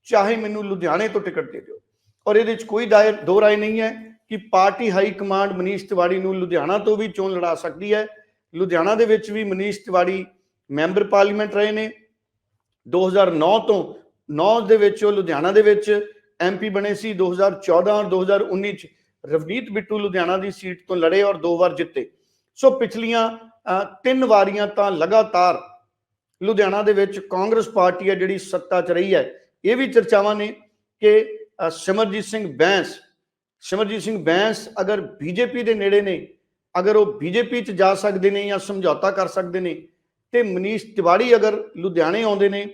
ਚਾਹੇ ਮੈਨੂੰ ਲੁਧਿਆਣੇ ਤੋਂ ਟਿਕਟ ਦੇ ਦਿਓ। ਔਰ ਇਹਦੇ ਵਿੱਚ ਕੋਈ ਦੋ ਰਾਏ ਨਹੀਂ ਹੈ ਕਿ party high command Manish Tiwari ਨੂੰ ਲੁਧਿਆਣਾ ਤੋਂ ਵੀ ਚੋਣ ਲੜਾ ਸਕਦੀ ਹੈ। ਲੁਧਿਆਣਾ ਦੇ ਵਿੱਚ ਵੀ ਮਨੀਸ਼ ਤਿਵਾੜੀ ਮੈਂਬਰ ਪਾਰਲੀਮੈਂਟ ਰਹੇ ਨੇ। 2009 ਤੋਂ 9 ਦੇ ਵਿੱਚ ਉਹ ਲੁਧਿਆਣਾ ਦੇ ਵਿੱਚ ਐਮਪੀ ਬਣੇ ਸੀ। 2014 ਔਰ 2019 ਚ ਰਵਨੀਤ ਬਿੱਟੂ ਲੁਧਿਆਣਾ ਦੀ ਸੀਟ ਤੋਂ ਲੜੇ ਔਰ ਦੋ ਵਾਰ ਜਿੱਤੇ। ਸੋ ਪਿਛਲੀਆਂ ਤਿੰਨ ਵਾਰੀਆਂ ਤਾਂ ਲਗਾਤਾਰ ਲੁਧਿਆਣਾ ਦੇ ਵਿੱਚ ਕਾਂਗਰਸ ਪਾਰਟੀ ਹੈ ਜਿਹੜੀ ਸੱਤਾ 'ਚ ਰਹੀ ਹੈ। ਇਹ ਵੀ ਚਰਚਾਵਾਂ ਨੇ ਕਿ ਸਿਮਰਜੀਤ ਸਿੰਘ ਬੈਂਸ, ਸਿਮਰਜੀਤ ਸਿੰਘ ਬੈਂਸ ਅਗਰ ਬੀਜੇਪੀ ਦੇ ਨੇੜੇ ਨੇ, ਅਗਰ ਉਹ ਬੀਜੇਪੀ 'ਚ ਜਾ ਸਕਦੇ ਨੇ ਜਾਂ ਸਮਝੌਤਾ ਕਰ ਸਕਦੇ ਨੇ, ਤੇ ਮਨੀਸ਼ ਤਿਵਾੜੀ ਅਗਰ ਲੁਧਿਆਣੇ ਆਉਂਦੇ ਨੇ,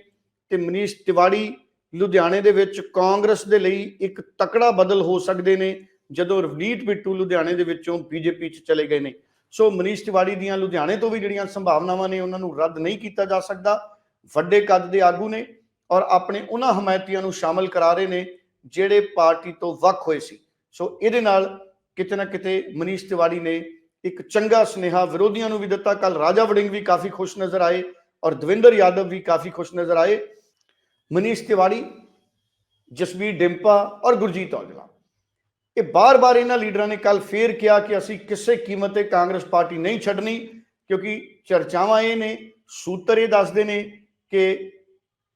ਤੇ ਮਨੀਸ਼ ਤਿਵਾੜੀ ਲੁਧਿਆਣੇ ਦੇ ਵਿੱਚ ਕਾਂਗਰਸ ਦੇ ਲਈ ਇੱਕ ਤਕੜਾ ਬਦਲ ਹੋ ਸਕਦੇ ਨੇ, ਜਦੋਂ ਰਵਨੀਤ ਬਿੱਟੂ ਲੁਧਿਆਣੇ ਦੇ ਵਿੱਚੋਂ ਬੀਜੇਪੀ 'ਚ ਚਲੇ ਗਏ ਨੇ। ਸੋ ਮਨੀਸ਼ ਤਿਵਾੜੀ ਦੀਆਂ ਲੁਧਿਆਣੇ ਤੋਂ ਵੀ ਜਿਹੜੀਆਂ ਸੰਭਾਵਨਾਵਾਂ ਨੇ, ਉਹਨਾਂ ਨੂੰ ਰੱਦ ਨਹੀਂ ਕੀਤਾ ਜਾ ਸਕਦਾ। ਵੱਡੇ ਕੱਦ ਦੇ ਆਗੂ ਨੇ ਔਰ ਆਪਣੇ ਉਹਨਾਂ ਹਮਾਇਤੀਆਂ ਨੂੰ ਸ਼ਾਮਲ ਕਰਾ ਰਹੇ ਨੇ, ਜਿਹੜੇ ਪਾਰਟੀ ਤੋਂ ਵੱਖ ਹੋਏ ਸੀ। ਸੋ ਇਹਦੇ ਨਾਲ ਕਿਤੇ ਨਾ ਕਿਤੇ ਮਨੀਸ਼ ਤਿਵਾੜੀ ਨੇ ਇੱਕ ਚੰਗਾ ਸੁਨੇਹਾ ਵਿਰੋਧੀਆਂ ਨੂੰ ਵੀ ਦਿੱਤਾ। ਕੱਲ ਰਾਜਾ ਵੜਿੰਗ ਵੀ ਕਾਫੀ ਖੁਸ਼ ਨਜ਼ਰ ਆਏ ਔਰ ਦਵਿੰਦਰ ਯਾਦਵ ਵੀ ਕਾਫੀ ਖੁਸ਼ ਨਜ਼ਰ ਆਏ। ਮਨੀਸ਼ ਤਿਵਾੜੀ ਜਸਬੀਰ ਡਿੰਪਾ ਔਰ ਗੁਰਜੀਤ ਔਜਲਾ। ਇਹ ਬਾਰ-ਬਾਰ ਇਹਨਾਂ ਲੀਡਰਾਂ ਨੇ ਕੱਲ ਫੇਰ ਕਿਹਾ ਕਿ ਅਸੀਂ ਕਿਸੇ ਕੀਮਤ ਤੇ ਕਾਂਗਰਸ ਪਾਰਟੀ ਨਹੀਂ ਛੱਡਣੀ, ਕਿਉਂਕਿ ਚਰਚਾਵਾਂ ਇਹ ਨੇ, ਸੂਤਰ ਇਹ ਦੱਸਦੇ ਨੇ ਕਿ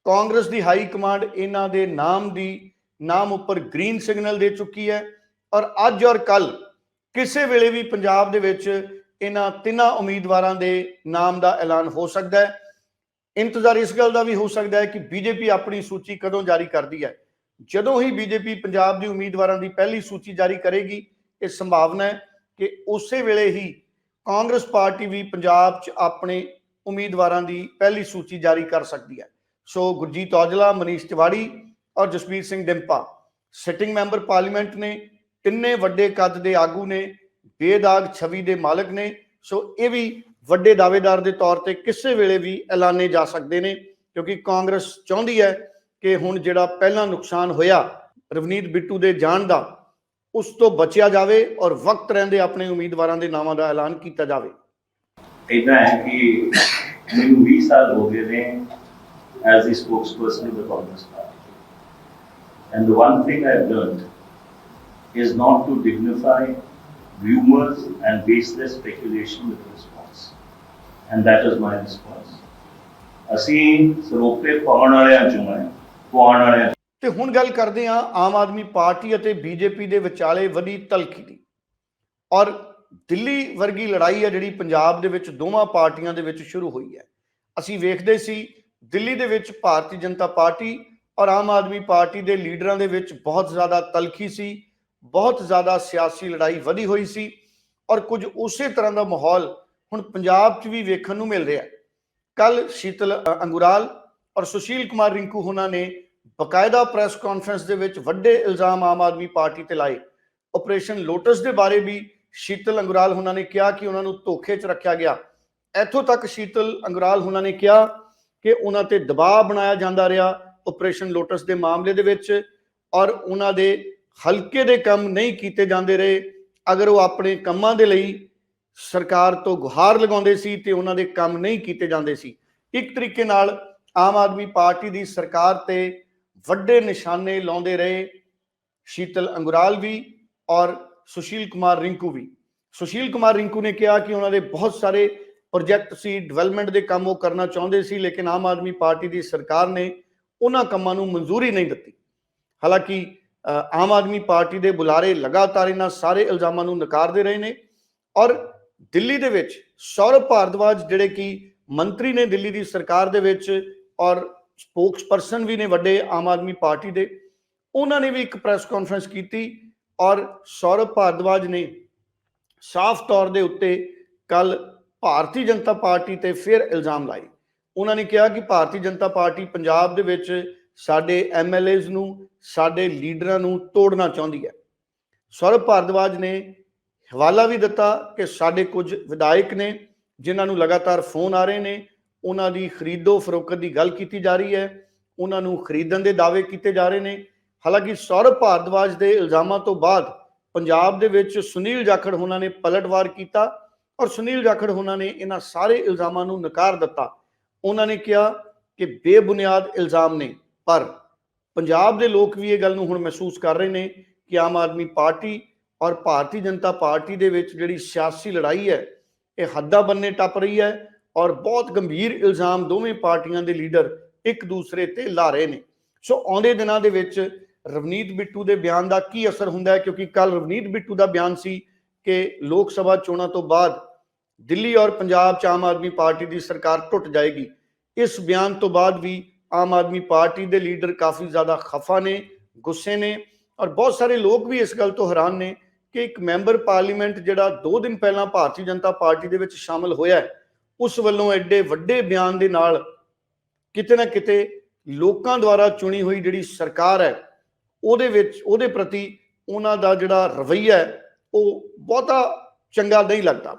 ਕਾਂਗਰਸ ਦੀ ਹਾਈ ਕਮਾਂਡ ਇਹਨਾਂ ਦੇ ਨਾਮ ਦੀ, ਨਾਮ ਉੱਪਰ ਗ੍ਰੀਨ ਸਿਗਨਲ ਦੇ ਚੁੱਕੀ ਹੈ ਔਰ ਅੱਜ ਔਰ ਕੱਲ ਕਿਸੇ ਵੇਲੇ ਵੀ ਪੰਜਾਬ ਦੇ ਵਿੱਚ ਇਹਨਾਂ ਤਿੰਨਾਂ ਉਮੀਦਵਾਰਾਂ ਦੇ ਨਾਮ ਦਾ ਐਲਾਨ ਹੋ ਸਕਦਾ ਹੈ। ਇੰਤਜ਼ਾਰ ਇਸ ਗੱਲ ਦਾ ਵੀ ਹੋ ਸਕਦਾ ਹੈ ਕਿ ਬੀਜੇਪੀ ਆਪਣੀ ਸੂਚੀ ਕਦੋਂ ਜਾਰੀ ਕਰਦੀ ਹੈ। ਜਦੋਂ ਹੀ ਬੀਜੇਪੀ ਪੰਜਾਬ ਦੀ ਉਮੀਦਵਾਰਾਂ ਦੀ ਪਹਿਲੀ ਸੂਚੀ ਜਾਰੀ ਕਰੇਗੀ, ਇਹ ਸੰਭਾਵਨਾ ਹੈ ਕਿ ਉਸੇ ਵੇਲੇ ਹੀ ਕਾਂਗਰਸ ਪਾਰਟੀ ਵੀ ਪੰਜਾਬ 'ਚ ਆਪਣੇ ਉਮੀਦਵਾਰਾਂ ਦੀ ਪਹਿਲੀ ਸੂਚੀ ਜਾਰੀ ਕਰ ਸਕਦੀ ਹੈ। ਸੋ ਗੁਰਜੀਤ ਔਜਲਾ, ਮਨੀਸ਼ ਤਿਵਾੜੀ ਔਰ Jasvir Singh Dimpa sitting member parliament ਨੇ, ਤਿੰਨੇ ਵੱਡੇ ਕੱਦ ਦੇ ਆਗੂ ਨੇ, ਬੇਦਾਗ ਛਵੀ ਦੇ ਮਾਲਕ ਨੇ, ਸੋ ਇਹ ਵੀ ਵੱਡੇ ਦਾਅਵੇਦਾਰ ਦੇ ਤੌਰ ਤੇ ਕਿਸੇ ਵੇਲੇ ਵੀ ਐਲਾਨੇ ਜਾ ਸਕਦੇ ਨੇ, ਕਿਉਂਕਿ ਕਾਂਗਰਸ ਚਾਹੁੰਦੀ ਹੈ ਕਿ ਹੁਣ ਜਿਹੜਾ ਪਹਿਲਾਂ ਨੁਕਸਾਨ ਹੋਇਆ ਰਵਨੀਤ ਬਿੱਟੂ ਦੇ ਜਾਣ ਦਾ ਉਸ ਤੋਂ ਬਚਿਆ ਜਾਵੇ ਔਰ ਵਕਤ ਰਹਿੰਦੇ ਆਪਣੇ ਉਮੀਦਵਾਰਾਂ ਦੇ ਨਾਵਾਂ ਦਾ ਐਲਾਨ ਕੀਤਾ ਜਾਵੇ ਇਦਾਂ ਹੈ ਕਿ ਮੈਨੂੰ 20 ਸਾਲ ਹੋ ਗਏ ਨੇ as the spokesperson of the Congress party and the one thing I have learned is not to dignify rumors and baseless speculation with response. And that is my response. ਅਸੀਂ ਸਰੋਪੇ ਪਾਉਣ ਵਾਲਿਆਂ ਚੋਂ ਆਏ ਪਾਉਣ ਵਾਲਿਆਂ ਤੇ। ਹੁਣ ਗੱਲ ਕਰਦੇ ਹਾਂ ਆਮ ਆਦਮੀ ਪਾਰਟੀ ਅਤੇ ਬੀਜੇਪੀ ਦੇ ਵਿਚਾਲੇ ਵੱਡੀ ਤਲਖੀ ਦੀ। ਔਰ ਦਿੱਲੀ ਵਰਗੀ ਲੜਾਈ ਹੈ ਜਿਹੜੀ ਪੰਜਾਬ ਦੇ ਵਿੱਚ ਦੋਵਾਂ ਪਾਰਟੀਆਂ ਦੇ ਵਿੱਚ ਸ਼ੁਰੂ ਹੋਈ ਹੈ। ਅਸੀਂ ਵੇਖਦੇ ਸੀ ਦਿੱਲੀ ਦੇ ਵਿੱਚ ਭਾਰਤੀ ਜਨਤਾ ਪਾਰਟੀ ਔਰ ਆਮ ਆਦਮੀ ਪਾਰਟੀ ਦੇ ਲੀਡਰਾਂ ਦੇ ਵਿੱਚ ਬਹੁਤ ਜ਼ਿਆਦਾ ਤਲਖੀ ਸੀ, ਬਹੁਤ ਜ਼ਿਆਦਾ ਸਿਆਸੀ ਲੜਾਈ ਵਧੀ ਹੋਈ ਸੀ ਔਰ ਕੁਝ ਉਸੇ ਤਰ੍ਹਾਂ ਦਾ ਮਾਹੌਲ ਹੁਣ ਪੰਜਾਬ 'ਚ ਵੀ ਵੇਖਣ ਨੂੰ ਮਿਲ ਰਿਹਾ ਹੈ। ਕੱਲ ਸ਼ੀਤਲ ਅੰਗੁਰਾਲ ਔਰ ਸੁਸ਼ੀਲ ਕੁਮਾਰ ਰਿੰਕੂ ਹੋਣਾ ਨੇ ਬਕਾਇਦਾ ਪ੍ਰੈਸ ਕਾਨਫਰੰਸ ਦੇ ਵਿੱਚ ਵੱਡੇ ਇਲਜ਼ਾਮ ਆਮ ਆਦਮੀ ਪਾਰਟੀ ਤੇ ਲਾਏ। ਆਪਰੇਸ਼ਨ ਲੋਟਸ ਦੇ ਬਾਰੇ ਵੀ ਸ਼ੀਤਲ ਅੰਗੁਰਾਲ ਹੁਣਾਂ ਨੇ ਕਿਹਾ ਕਿ ਉਹਨਾਂ ਨੂੰ ਧੋਖੇ 'ਚ ਰੱਖਿਆ ਗਿਆ। ਇੱਥੋਂ ਤੱਕ ਸ਼ੀਤਲ ਅੰਗੁਰਾਲ ਹੁਣਾਂ ਨੇ ਕਿਹਾ ਕਿ ਉਹਨਾਂ ਤੇ ਦਬਾਅ ਬਣਾਇਆ ਜਾਂਦਾ ਰਿਹਾ ਆਪਰੇਸ਼ਨ ਲੋਟਸ ਦੇ ਮਾਮਲੇ ਦੇ ਵਿੱਚ ਔਰ ਉਹਨਾਂ ਦੇ ਹਲਕੇ ਦੇ ਕੰਮ ਨਹੀਂ ਕੀਤੇ ਜਾਂਦੇ ਰਹੇ। ਅਗਰ ਉਹ ਆਪਣੇ ਕੰਮਾਂ ਦੇ ਲਈ ਸਰਕਾਰ ਤੋਂ ਗੁਹਾਰ ਲਗਾਉਂਦੇ ਸੀ ਤੇ ਉਹਨਾਂ ਦੇ ਕੰਮ ਨਹੀਂ ਕੀਤੇ ਜਾਂਦੇ ਸੀ। ਇੱਕ ਤਰੀਕੇ ਨਾਲ ਆਮ ਆਦਮੀ ਪਾਰਟੀ ਦੀ ਸਰਕਾਰ ਤੇ ਵੱਡੇ ਨਿਸ਼ਾਨੇ ਲਾਉਂਦੇ ਰਹੇ ਸ਼ੀਤਲ ਅੰਗੁਰਾਲ ਵੀ ਔਰ ਸੁਸ਼ੀਲ ਕੁਮਾਰ ਰਿੰਕੂ ਵੀ। ਸੁਸ਼ੀਲ ਕੁਮਾਰ ਰਿੰਕੂ ਨੇ ਕਿਹਾ ਕਿ ਉਹਨਾਂ ਦੇ ਬਹੁਤ ਸਾਰੇ ਪ੍ਰੋਜੈਕਟ ਸੀ, ਡਿਵੈਲਪਮੈਂਟ ਦੇ ਕੰਮ ਉਹ ਕਰਨਾ ਚਾਹੁੰਦੇ ਸੀ, ਲੇਕਿਨ ਆਮ ਆਦਮੀ ਪਾਰਟੀ ਦੀ ਸਰਕਾਰ ਨੇ ਉਹਨਾਂ ਕੰਮਾਂ ਨੂੰ ਮਨਜ਼ੂਰੀ ਨਹੀਂ ਦਿੱਤੀ। ਹਾਲਾਂਕਿ ਆਮ ਆਦਮੀ ਪਾਰਟੀ ਦੇ ਬੁਲਾਰੇ ਲਗਾਤਾਰ ਇਹਨਾਂ ਸਾਰੇ ਇਲਜ਼ਾਮਾਂ ਨੂੰ ਨਕਾਰਦੇ ਰਹੇ ਨੇ ਔਰ ਦਿੱਲੀ ਦੇ ਵਿੱਚ ਸੌਰਵ ਭਾਰਦਵਾਜ ਜਿਹੜੇ ਕਿ ਮੰਤਰੀ ਨੇ ਦਿੱਲੀ ਦੀ ਸਰਕਾਰ ਦੇ ਵਿੱਚ ਔਰ ਸਪੋਕਸਪਰਸਨ ਵੀ ਨੇ ਵੱਡੇ ਆਮ ਆਦਮੀ ਪਾਰਟੀ ਦੇ, ਉਹਨਾਂ ਨੇ ਵੀ ਇੱਕ ਪ੍ਰੈਸ ਕਾਨਫਰੰਸ ਕੀਤੀ ਔਰ ਸੌਰਵ ਭਾਰਦਵਾਜ ਨੇ ਸਾਫ਼ ਤੌਰ ਦੇ ਉੱਤੇ ਕੱਲ ਭਾਰਤੀ ਜਨਤਾ ਪਾਰਟੀ ਤੇ ਫਿਰ ਇਲਜ਼ਾਮ ਲਾਏ। ਉਹਨਾਂ ਨੇ ਕਿਹਾ ਕਿ ਭਾਰਤੀ ਜਨਤਾ ਪਾਰਟੀ ਪੰਜਾਬ ਦੇ ਵਿੱਚ ਸਾਡੇ ਐਮਐਲਏਜ਼ ਨੂੰ, ਸਾਡੇ ਲੀਡਰਾਂ ਨੂੰ ਤੋੜਨਾ ਚਾਹੁੰਦੀ ਹੈ। ਸੌਰਵ ਭਾਰਦਵਾਜ ਨੇ ਹਵਾਲਾ ਵੀ ਦਿੱਤਾ ਕਿ ਸਾਡੇ ਕੁਝ ਵਿਧਾਇਕ ਨੇ, ਜਿਨ੍ਹਾਂ ਨੂੰ ਲਗਾਤਾਰ ਫੋਨ ਆ ਰਹੇ ਨੇ ਉਹਨਾਂ ਦੀ ਖਰੀਦੋ ਫਰੋਖਤ ਦੀ ਗੱਲ ਕੀਤੀ ਜਾ ਰਹੀ ਹੈ, ਉਹਨਾਂ ਨੂੰ ਖਰੀਦਣ ਦੇ ਦਾਅਵੇ ਕੀਤੇ ਜਾ ਰਹੇ ਨੇ। ਹਾਲਾਂਕਿ ਸੌਰਵ ਭਾਰਦਵਾਜ ਦੇ ਇਲਜ਼ਾਮਾਂ ਤੋਂ ਬਾਅਦ ਪੰਜਾਬ ਦੇ ਵਿੱਚ ਸੁਨੀਲ ਜਾਖੜ ਹੋਣਾ ਨੇ ਪਲਟਵਾਰ ਕੀਤਾ ਔਰ ਸੁਨੀਲ ਜਾਖੜ ਉਹਨਾਂ ਨੇ ਇਹਨਾਂ ਸਾਰੇ ਇਲਜ਼ਾਮਾਂ ਨੂੰ ਨਕਾਰ ਦਿੱਤਾ। ਉਹਨਾਂ ਨੇ ਕਿਹਾ ਕਿ ਬੇਬੁਨਿਆਦ ਇਲਜ਼ਾਮ ਨੇ, ਪਰ ਪੰਜਾਬ ਦੇ ਲੋਕ ਵੀ ਇਹ ਗੱਲ ਨੂੰ ਹੁਣ ਮਹਿਸੂਸ ਕਰ ਰਹੇ ਨੇ ਕਿ ਆਮ ਆਦਮੀ ਪਾਰਟੀ ਔਰ ਭਾਰਤੀ ਜਨਤਾ ਪਾਰਟੀ ਦੇ ਵਿੱਚ ਜਿਹੜੀ ਸਿਆਸੀ ਲੜਾਈ ਹੈ, ਇਹ ਹੱਦਾਂ ਬੰਨੇ ਟੱਪ ਰਹੀ ਹੈ ਔਰ ਬਹੁਤ ਗੰਭੀਰ ਇਲਜ਼ਾਮ ਦੋਵੇਂ ਪਾਰਟੀਆਂ ਦੇ ਲੀਡਰ ਇੱਕ ਦੂਸਰੇ ਤੇ ਲਾ ਰਹੇ ਨੇ। ਸੋ ਆਉਂਦੇ ਦਿਨਾਂ ਦੇ ਵਿੱਚ ਰਵਨੀਤ ਬਿੱਟੂ ਦੇ ਬਿਆਨ ਦਾ ਕੀ ਅਸਰ ਹੁੰਦਾ ਹੈ? ਕਿਉਂਕਿ ਕੱਲ ਰਵਨੀਤ ਬਿੱਟੂ ਦਾ ਬਿਆਨ ਸੀ ਕਿ ਲੋਕ ਸਭਾ ਚੋਣਾਂ ਤੋਂ ਬਾਅਦ ਦਿੱਲੀ ਔਰ ਪੰਜਾਬ ਚ ਆਮ ਆਦਮੀ ਪਾਰਟੀ ਦੀ ਸਰਕਾਰ ਟੁੱਟ ਜਾਏਗੀ। ਇਸ ਬਿਆਨ ਤੋਂ ਬਾਅਦ ਵੀ ਆਮ ਆਦਮੀ ਪਾਰਟੀ ਦੇ ਲੀਡਰ ਕਾਫੀ ਜ਼ਿਆਦਾ ਖਫਾ ਨੇ ਗੁੱਸੇ ਨੇ ਔਰ ਬਹੁਤ ਸਾਰੇ ਲੋਕ ਵੀ ਇਸ ਗੱਲ ਤੋਂ ਹੈਰਾਨ ਨੇ ਕਿ ਇੱਕ ਮੈਂਬਰ ਪਾਰਲੀਮੈਂਟ ਜਿਹੜਾ 2 ਦਿਨ ਪਹਿਲਾਂ ਭਾਰਤੀ ਜਨਤਾ ਪਾਰਟੀ ਦੇ ਵਿੱਚ ਸ਼ਾਮਲ ਹੋਇਆ ਹੈ, ਉਸ ਵੱਲੋਂ ਐਡੇ ਵੱਡੇ ਬਿਆਨ ਦੇ ਨਾਲ ਕਿਤੇ ਨਾ ਕਿਤੇ ਲੋਕਾਂ ਦੁਆਰਾ ਚੁਣੀ ਹੋਈ ਜਿਹੜੀ ਸਰਕਾਰ ਹੈ, ਉਹਦੇ ਵਿੱਚ, ਉਹਦੇ ਪ੍ਰਤੀ ਉਹਨਾਂ ਦਾ ਜਿਹੜਾ ਰਵੱਈਆ ਹੈ, ਉਹ ਬਹੁਤਾ ਚੰਗਾ ਨਹੀਂ ਲੱਗਦਾ।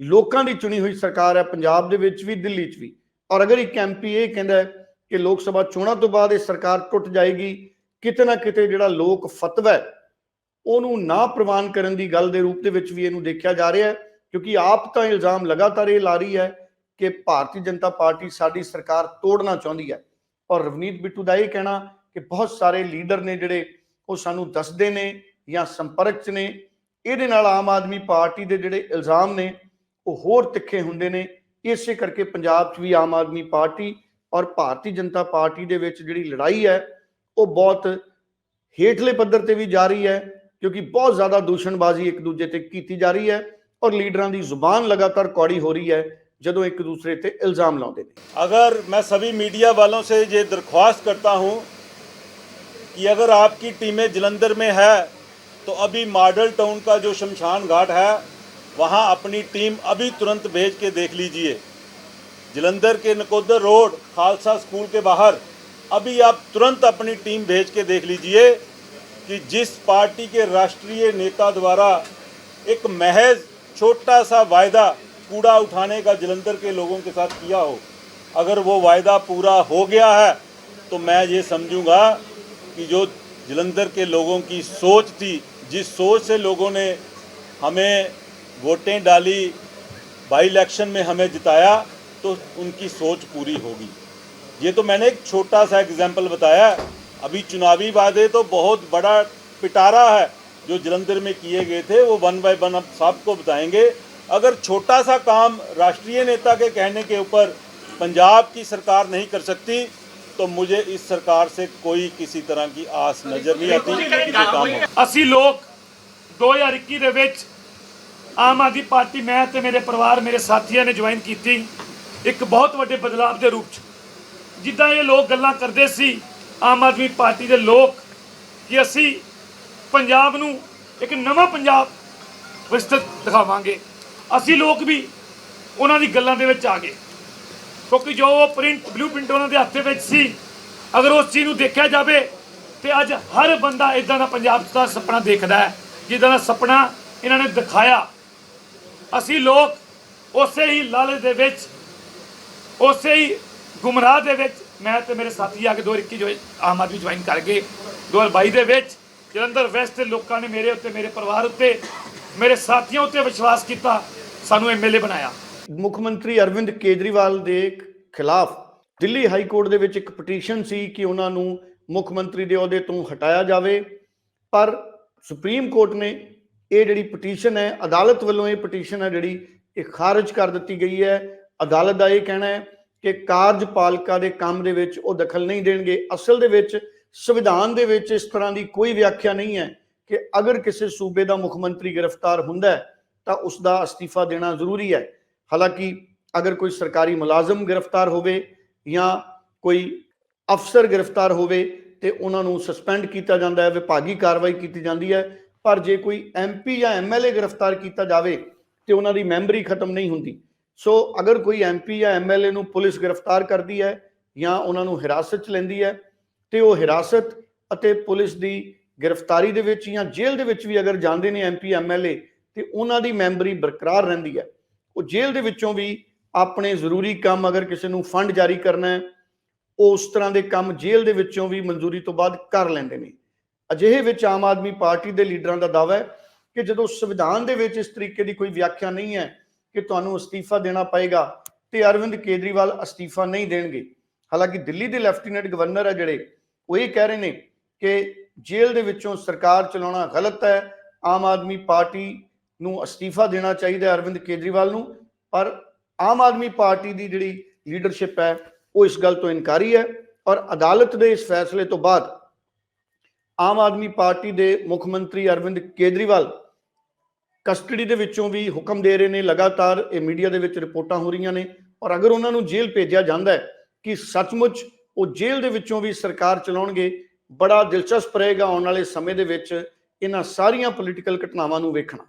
ਲੋਕਾਂ ਦੀ ਚੁਣੀ ਹੋਈ ਸਰਕਾਰ ਹੈ, ਪੰਜਾਬ ਦੇ ਵਿੱਚ ਵੀ, ਦਿੱਲੀ 'ਚ ਵੀ। ਔਰ ਅਗਰ ਇੱਕ ਐਮਪੀ ਇਹ ਕਹਿੰਦਾ ਕਿ ਲੋਕ ਸਭਾ ਚੋਣਾਂ ਤੋਂ ਬਾਅਦ ਇਹ ਸਰਕਾਰ ਟੁੱਟ ਜਾਏਗੀ, ਕਿਤੇ ਨਾ ਕਿਤੇ ਜਿਹੜਾ ਲੋਕ ਫਤਵਾ ਉਹਨੂੰ ਨਾ ਪ੍ਰਵਾਨ ਕਰਨ ਦੀ ਗੱਲ ਦੇ ਰੂਪ ਦੇ ਵਿੱਚ ਵੀ ਇਹਨੂੰ ਦੇਖਿਆ ਜਾ ਰਿਹਾ ਹੈ। ਕਿਉਂਕਿ ਆਪ ਤਾਂ ਇਲਜ਼ਾਮ ਲਗਾਤਾਰ ਇਹ ਲਾ ਰਹੀ ਹੈ ਕਿ ਭਾਰਤੀ ਜਨਤਾ ਪਾਰਟੀ ਸਾਡੀ ਸਰਕਾਰ ਤੋੜਨਾ ਚਾਹੁੰਦੀ ਹੈ। ਔਰ ਰਵਨੀਤ ਬਿੱਟੂ ਦਾ ਇਹ ਕਹਿਣਾ ਕਿ ਬਹੁਤ ਸਾਰੇ ਲੀਡਰ ਨੇ ਜਿਹੜੇ ਉਹ ਸਾਨੂੰ ਦੱਸਦੇ ਨੇ ਜਾਂ ਸੰਪਰਕ 'ਚ ਨੇ, ਇਹਦੇ ਨਾਲ ਆਮ ਆਦਮੀ ਪਾਰਟੀ ਦੇ ਜਿਹੜੇ ਇਲਜ਼ਾਮ ਨੇ, ਉਹ ਹੋਰ ਤਿੱਖੇ ਹੁੰਦੇ ਨੇ। ਇਸੇ ਕਰਕੇ ਪੰਜਾਬ 'ਚ ਵੀ ਆਮ ਆਦਮੀ ਪਾਰਟੀ ਔਰ ਭਾਰਤੀ ਜਨਤਾ ਪਾਰਟੀ ਦੇ ਵਿੱਚ ਜਿਹੜੀ ਲੜਾਈ ਹੈ, ਉਹ ਬਹੁਤ ਹੇਠਲੇ ਪੱਧਰ ਤੇ ਵੀ ਜਾਰੀ ਹੈ, ਕਿਉਂਕਿ ਬਹੁਤ ਜ਼ਿਆਦਾ ਦੂਸ਼ਣਬਾਜ਼ੀ ਇੱਕ ਦੂਜੇ ਤੇ ਕੀਤੀ ਜਾ ਰਹੀ ਹੈ। ਔਰ ਲੀਡਰਾਂ ਦੀ ਜ਼ੁਬਾਨ ਲਗਾਤਾਰ ਕੌੜੀ ਹੋ ਰਹੀ ਹੈ ਜਦੋਂ ਇੱਕ ਦੂਸਰੇ ਤੇ ਇਲਜ਼ਾਮ ਲਾਉਂਦੇ ਨੇ अगर मैं सभी मीडिया वालों से ये दरख्वास्त करता हूं कि अगर आपकी टीमें जलंधर में है तो अभी मॉडल टाउन का जो शमशान घाट है वहां अपनी टीम अभी तुरंत भेज के देख लीजिए जलंधर के नकोदर रोड खालसा स्कूल के बाहर अभी आप तुरंत अपनी टीम भेज के देख लीजिए कि जिस पार्टी के राष्ट्रीय नेता द्वारा एक महज छोटा सा वायदा कूड़ा उठाने का जलंधर के लोगों के साथ किया हो, अगर वो वायदा पूरा हो गया है तो मैं ये समझूँगा कि जो जलंधर के लोगों की सोच थी, जिस सोच से लोगों ने हमें वोटें डाली बाई इलेक्शन में हमें जिताया तो उनकी सोच पूरी होगी। ये तो मैंने एक छोटा सा एग्ज़ाम्पल बताया, अभी चुनावी वादे तो बहुत बड़ा पिटारा है जो जलंधर में किए गए थे वो वन बाय वन अब सबको बताएंगे अगर छोटा सा काम राष्ट्रीय नेता के कहने के ऊपर पंजाब की सरकार नहीं कर सकती तो मुझे इस सरकार से कोई किसी तरह की आस नजर नहीं आती कि ये काम हो ਅਸੀਂ ਲੋਕ 2021 ਦੇ ਵਿੱਚ ਆਮ ਆਦਮੀ ਪਾਰਟੀ ਮੈਂ ਤੇ ਮੇਰੇ ਪਰਿਵਾਰ ਮੇਰੇ ਸਾਥੀਆਂ ਨੇ ਜੁਆਇਨ ਕੀਤੀ ਇੱਕ ਬਹੁਤ ਵੱਡੇ ਬਦਲਾਅ ਦੇ ਰੂਪ 'ਚ ਜਿੱਦਾਂ ਇਹ ਲੋਕ ਗੱਲਾਂ ਕਰਦੇ ਸੀ ਆਮ ਆਦਮੀ ਪਾਰਟੀ ਦੇ ਲੋਕ ਕਿ ਅਸੀਂ ਪੰਜਾਬ ਨੂੰ ਇੱਕ ਨਵਾਂ ਪੰਜਾਬ ਵਿਸਤ੍ਰਿਤ ਦਿਖਾਵਾਂਗੇ। ਅਸੀਂ ਲੋਕ ਵੀ ਉਹਨਾਂ ਦੀ ਗੱਲਾਂ ਦੇ ਵਿੱਚ ਆ ਗਏ। ਕਿਉਂਕਿ ਜੋ ਪ੍ਰਿੰਟ, ਬਲੂ ਪ੍ਰਿੰਟ ਉਹਨਾਂ ਦੇ ਹੱਥ ਦੇ ਵਿੱਚ ਸੀ, ਅਗਰ ਉਸ ਚੀਜ਼ ਨੂੰ ਦੇਖਿਆ ਜਾਵੇ ਤੇ ਅੱਜ ਹਰ ਬੰਦਾ ਇਦਾਂ ਦਾ ਪੰਜਾਬ ਦਾ ਸੁਪਨਾ ਦੇਖਦਾ ਹੈ, ਜਿੱਦਾਂ ਦਾ ਸੁਪਨਾ ਇਹਨਾਂ ਨੇ ਦਿਖਾਇਆ। ਅਸੀਂ ਲੋਕ ਉਸੇ ਹੀ ਲਾਲਚ ਦੇ ਵਿੱਚ, ਉਸੇ ਹੀ ਗੁੰਮਰਾਹ ਦੇ ਵਿੱਚ, ਮੈਂ ਤੇ ਮੇਰੇ ਸਾਥੀ ਆ ਕੇ 2021 ਜੋ ਆਮ ਆਦਮੀ ਜੁਆਇਨ ਕਰ ਗਏ। 2022 ਦੇ ਵਿੱਚ ਜਲੰਧਰ ਵੈਸਟ ਦੇ ਲੋਕਾਂ ਨੇ ਮੇਰੇ ਉੱਤੇ, ਮੇਰੇ ਪਰਿਵਾਰ ਉੱਤੇ, ਮੇਰੇ ਸਾਥੀਆਂ ਉੱਤੇ ਵਿਸ਼ਵਾਸ ਕੀਤਾ, ਸਾਨੂੰ ਐਮਐਲਏ ਬਣਾਇਆ। ਮੁੱਖ ਮੰਤਰੀ ਅਰਵਿੰਦ ਕੇਜਰੀਵਾਲ ਦੇ ਖਿਲਾਫ ਦਿੱਲੀ ਹਾਈ ਕੋਰਟ ਦੇ ਵਿੱਚ ਇੱਕ ਪਟੀਸ਼ਨ ਸੀ ਕਿ ਉਹਨਾਂ ਨੂੰ ਮੁੱਖ ਮੰਤਰੀ ਦੇ ਅਹੁਦੇ ਤੋਂ ਹਟਾਇਆ ਜਾਵੇ, ਪਰ ਸੁਪਰੀਮ ਕੋਰਟ ਨੇ ਇਹ ਜਿਹੜੀ ਪਟੀਸ਼ਨ ਹੈ, ਅਦਾਲਤ ਵੱਲੋਂ ਇਹ ਪਟੀਸ਼ਨ ਹੈ ਜਿਹੜੀ ਇਹ ਖਾਰਜ ਕਰ ਦਿੱਤੀ ਗਈ ਹੈ। ਅਦਾਲਤ ਦਾ ਇਹ ਕਹਿਣਾ ਹੈ ਕਿ ਕਾਰਜਪਾਲਿਕਾ ਦੇ ਕੰਮ ਦੇ ਵਿੱਚ ਉਹ ਦਖਲ ਨਹੀਂ ਦੇਣਗੇ। ਅਸਲ ਦੇ ਵਿੱਚ ਸੰਵਿਧਾਨ ਦੇ ਵਿੱਚ ਇਸ ਤਰ੍ਹਾਂ ਦੀ ਕੋਈ ਵਿਆਖਿਆ ਨਹੀਂ ਹੈ ਕਿ ਅਗਰ ਕਿਸੇ ਸੂਬੇ ਦਾ ਮੁੱਖ ਮੰਤਰੀ ਗ੍ਰਿਫਤਾਰ ਹੁੰਦਾ ਹੈ, ਤਾਂ ਉਸ ਦਾ ਅਸਤੀਫਾ ਦੇਣਾ ਜ਼ਰੂਰੀ ਹੈ। ਹਾਲਾਂਕਿ ਅਗਰ ਕੋਈ ਸਰਕਾਰੀ ਮੁਲਾਜ਼ਮ ਗ੍ਰਿਫਤਾਰ ਹੋਵੇ ਜਾਂ ਕੋਈ ਅਫਸਰ ਗ੍ਰਿਫਤਾਰ ਹੋਵੇ, ਤੇ ਉਹਨਾਂ ਨੂੰ ਸਸਪੈਂਡ ਕੀਤਾ ਜਾਂਦਾ ਹੈ, ਵਿਭਾਗੀ ਕਾਰਵਾਈ ਕੀਤੀ ਜਾਂਦੀ ਹੈ, ਪਰ ਜੇ ਕੋਈ ਐਮਪੀ ਜਾਂ ਐਮਐਲਏ ਗ੍ਰਿਫਤਾਰ ਕੀਤਾ ਜਾਵੇ, ਤੇ ਉਹਨਾਂ ਦੀ ਮੈਂਬਰੀ ਖਤਮ ਨਹੀਂ ਹੁੰਦੀ। ਸੋ ਅਗਰ ਕੋਈ ਐਮਪੀ ਜਾਂ ਐਮਐਲਏ ਨੂੰ ਪੁਲਿਸ ਗ੍ਰਿਫਤਾਰ ਕਰਦੀ ਹੈ ਜਾਂ ਉਹਨਾਂ ਨੂੰ ਹਿਰਾਸਤ 'ਚ ਲੈਂਦੀ ਹੈ ਤੇ ਉਹ ਹਿਰਾਸਤ ਅਤੇ ਪੁਲਿਸ ਦੀ ਗ੍ਰਿਫਤਾਰੀ ਦੇ ਵਿੱਚ ਜਾਂ ਜੇਲ੍ਹ ਦੇ ਵਿੱਚ ਵੀ ਅਗਰ ਜਾਂਦੇ ਨੇ ਐਮਪੀ ਐਮਐਲਏ ਤੇ ਉਹਨਾਂ ਦੀ ਮੈਂਬਰੀ ਬਰਕਰਾਰ ਰਹਿੰਦੀ ਹੈ। ਉਹ ਜੇਲ੍ਹ ਦੇ ਵਿੱਚੋਂ ਵੀ ਆਪਣੇ ਜ਼ਰੂਰੀ ਕੰਮ ਅਗਰ ਕਿਸੇ ਨੂੰ ਫੰਡ ਜਾਰੀ ਕਰਨਾ ਹੈ, ਉਹ ਉਸ ਤਰ੍ਹਾਂ ਦੇ ਕੰਮ ਜੇਲ੍ਹ ਦੇ ਵਿੱਚੋਂ ਵੀ ਮਨਜ਼ੂਰੀ ਤੋਂ ਬਾਅਦ ਕਰ ਲੈਂਦੇ ਨੇ। ਅਜਿਹੇ ਵਿੱਚ ਆਮ ਆਦਮੀ ਪਾਰਟੀ ਦੇ ਲੀਡਰਾਂ ਦਾ ਦਾਅਵਾ ਹੈ ਕਿ ਜਦੋਂ ਸੰਵਿਧਾਨ ਦੇ ਵਿੱਚ ਇਸ ਤਰੀਕੇ ਦੀ ਕੋਈ ਵਿਆਖਿਆ ਨਹੀਂ ਹੈ ਕਿ ਤੁਹਾਨੂੰ ਅਸਤੀਫਾ ਦੇਣਾ ਪਏਗਾ ਤੇ ਅਰਵਿੰਦ ਕੇਜਰੀਵਾਲ ਅਸਤੀਫਾ ਨਹੀਂ ਦੇਣਗੇ। ਹਾਲਾਂਕਿ ਦਿੱਲੀ ਦੇ ਲੈਫਟੀਨੈਂਟ ਗਵਰਨਰ ਹੈ ਜਿਹੜੇ ਉਹ ਇਹ ਕਹਿ ਰਹੇ ਨੇ ਕਿ ਜੇਲ੍ਹ ਦੇ ਵਿੱਚੋਂ ਸਰਕਾਰ ਚਲਾਉਣਾ ਗਲਤ ਹੈ, ਆਮ ਆਦਮੀ ਪਾਰਟੀ ਨੂੰ ਅਸਤੀਫਾ ਦੇਣਾ ਚਾਹੀਦਾ ਅਰਵਿੰਦ ਕੇਜਰੀਵਾਲ ਨੂੰ, ਪਰ ਆਮ ਆਦਮੀ ਪਾਰਟੀ ਦੀ ਜਿਹੜੀ ਲੀਡਰਸ਼ਿਪ ਹੈ, ਉਹ ਇਸ ਗੱਲ ਤੋਂ ਇਨਕਾਰੀ ਹੈ ਔਰ ਅਦਾਲਤ ਦੇ ਇਸ ਫੈਸਲੇ ਤੋਂ ਬਾਅਦ ਆਮ ਆਦਮੀ ਪਾਰਟੀ ਦੇ ਮੁੱਖ ਮੰਤਰੀ ਅਰਵਿੰਦ ਕੇਜਰੀਵਾਲ ਕਸਟਡੀ ਦੇ ਵਿੱਚੋਂ ਵੀ ਹੁਕਮ ਦੇ ਰਹੇ ਨੇ, ਲਗਾਤਾਰ ਇਹ ਮੀਡੀਆ ਦੇ ਵਿੱਚ ਰਿਪੋਰਟਾਂ ਹੋ ਰਹੀਆਂ ਨੇ ਔਰ ਅਗਰ ਉਹਨਾਂ ਨੂੰ ਜੇਲ੍ਹ ਭੇਜਿਆ ਜਾਂਦਾ ਹੈ ਕਿ ਸੱਚਮੁੱਚ ਉਹ ਜੇਲ੍ਹ ਦੇ ਵਿੱਚੋਂ ਵੀ ਸਰਕਾਰ ਚਲਾਉਣਗੇ। ਬੜਾ ਦਿਲਚਸਪ ਰਹੇਗਾ ਆਉਣ ਵਾਲੇ ਸਮੇਂ ਦੇ ਵਿੱਚ ਇਹਨਾਂ ਸਾਰੀਆਂ ਪੋਲੀਟੀਕਲ ਘਟਨਾਵਾਂ ਨੂੰ ਵੇਖਣਾ।